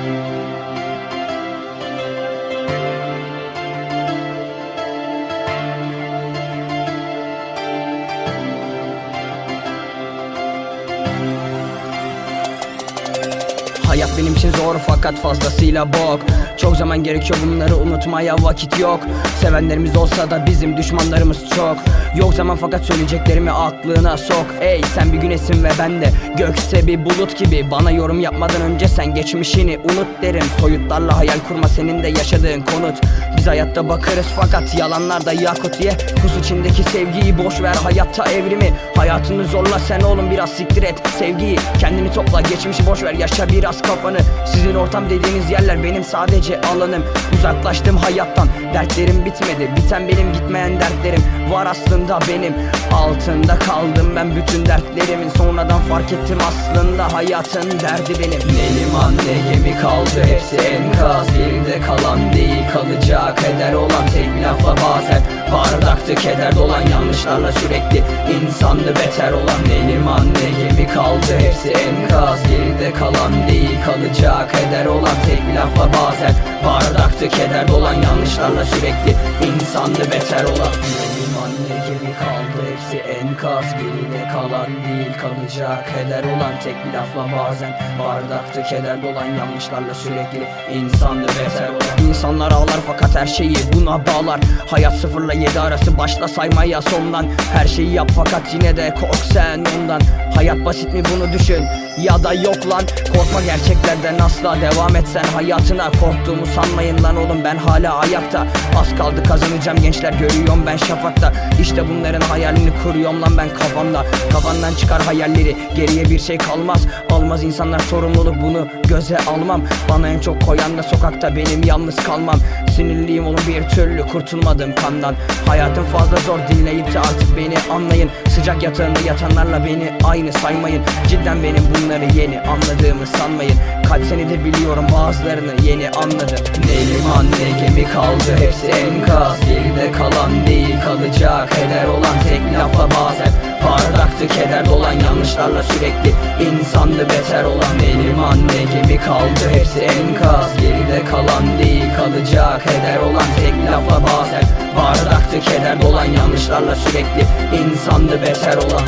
thank you Hayat benim için zor fakat fazlasıyla bok. Çok zaman gerekiyor bunları unutmaya vakit yok. Sevenlerimiz olsa da bizim düşmanlarımız çok. Yok zaman fakat söyleyeceklerimi aklına sok. Ey sen bir güneşsin ve ben de gökte bir bulut gibi. Bana yorum yapmadan önce sen geçmişini unut derim. Soyutlarla hayal kurma senin de yaşadığın konut. Biz hayatta bakarız fakat yalanlarda yakut ye Kus içindeki sevgiyi boş ver hayatta evrimi. Hayatını zorla sen oğlum biraz siktir et sevgiyi. Kendini topla geçmişi boş ver yaşa biraz kafanı Sizin ortam dediğiniz yerler benim sadece alanım. Uzaklaştım hayattan dertlerim bitmedi. Biten benim gitmeyen dertlerim var aslında benim. Altında kaldım ben bütün dertlerimin. Sonradan fark ettim aslında hayatın derdi benim. Ne liman ne gemi kaldı hepsi enkaz. Geride kalan değil kalacak Heder olan tek bir lafla bazen. Bardaktı keder dolan yanlışlarla sürekli insandı beter olan. Ne liman ne gemi kaldı hepsi enkaz. Geride kalan değil kalacak Heder olan tek bir lafla bazen Bardaktı keder dolan yanlışlarla sürekli insandı beter olan Ne gemi kaldı? Hepsi enkaz. Geride kalan değil kalacak. Heder olan tek bir lafla bazen Bardaktı. Keder dolan yanlışlarla sürekli insandı beter olan. İnsanlar ağlar fakat her şeyi buna bağlar. Hayat sıfırla yedi arası başla saymaya sondan. Her şeyi yap fakat yine de kork sen ondan. Hayat basit mi bunu düşün ya da yok lan. Korkma gerçeklerden asla devam et sen hayatına. Korktuğumu sanmayın lan oğlum ben hala ayakta. Az kaldı kazanacağım gençler görüyorum ben şafakta İşte bunların hayalini kuruyorum lan ben kafamda. Kafandan çıkar hayalleri geriye bir şey kalmaz. Almaz insanlar sorumluluk bunu göze almam. Bana en çok koyan da sokakta benim yalnız kalmam. Sinirliyim oğlum bir türlü kurtulmadım kandan. Hayatım fazla zor dinleyip de artık beni anlayın. Sıcak yatağında yatanlarla beni aynı saymayın. Cidden benim bunları yeni anladığımı sanmayın. Kaç senedir biliyorum bazılarını yeni anladım. Ne liman ne gemi kaldı? Hepsi enkaz keder dolan yanlışlarla sürekli. İnsandı beter olan Ne liman ne gemi kaldı. Hepsi enkaz Geride kalan değil kalacak Heder olan tek lafla bazen. Bardaktı keder dolan yanlışlarla sürekli. İnsandı beter olan